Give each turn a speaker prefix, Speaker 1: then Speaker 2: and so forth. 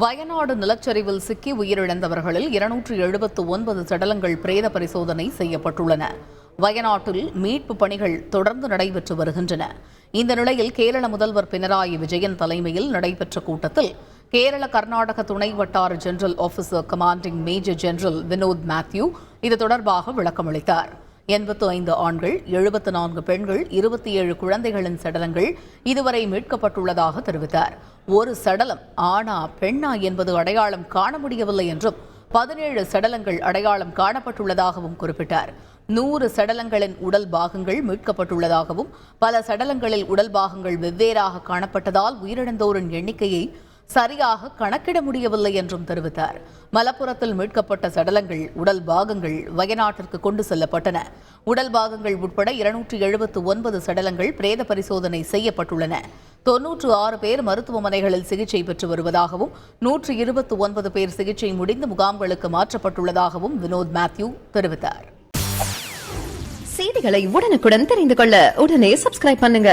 Speaker 1: வயநாடு நிலச்சரிவில் சிக்கி உயிரிழந்தவர்களில் இருநூற்று எழுபத்து ஒன்பது சடலங்கள் பிரேத பரிசோதனை செய்யப்பட்டுள்ளன. வயநாட்டில் மீட்பு பணிகள் தொடர்ந்து நடைபெற்று வருகின்றன. இந்த நிலையில் கேரள முதல்வர் பினராயி விஜயன் தலைமையில் நடைபெற்ற கூட்டத்தில் கேரள கர்நாடக துணை வட்டார general officer commanding major general Vinod Mathew இது தொடர்பாக விளக்கமளித்தார். எண்பத்து ஐந்து ஆண்கள் எழுபத்து நான்கு பெண்கள் இருபத்தி ஏழு குழந்தைகளின் சடலங்கள் இதுவரை மீட்கப்பட்டுள்ளதாக தெரிவித்தார். ஒரு சடலம் ஆணா பெண்ணா என்பது அடையாளம் காண முடியவில்லை என்றும் பதினேழு சடலங்கள் அடையாளம் காணப்பட்டுள்ளதாகவும் குறிப்பிட்டார். நூறு சடலங்களின் உடல் பாகங்கள் மீட்கப்பட்டுள்ளதாகவும் பல சடலங்களில் உடல் பாகங்கள் வெவ்வேறாக காணப்பட்டதால் உயிரிழந்தோரின் எண்ணிக்கையை சரியாக கணக்கிட முடியவில்லை என்றும் தெரிவித்தார். மலப்புறத்தில் மீட்கப்பட்ட சடலங்கள் உடல் பாகங்கள் வயநாட்டிற்கு கொண்டு செல்லப்பட்டன. உடல் பாகங்கள் உட்பட இருநூற்றி எழுபத்து ஒன்பது சடலங்கள் பிரேத பரிசோதனை செய்யப்பட்டுள்ளன. தொன்னூற்று ஆறு பேர் மருத்துவமனைகளில் சிகிச்சை பெற்று வருவதாகவும் நூற்று இருபத்து ஒன்பது பேர் சிகிச்சை முடிந்து முகாம்களுக்கு மாற்றப்பட்டுள்ளதாகவும் வினோத் மேத்யூ தெரிவித்தார்.
Speaker 2: செய்திகளை உடனுக்குடன் தெரிந்து கொள்ள உடனே சப்ஸ்கிரைப் பண்ணுங்க.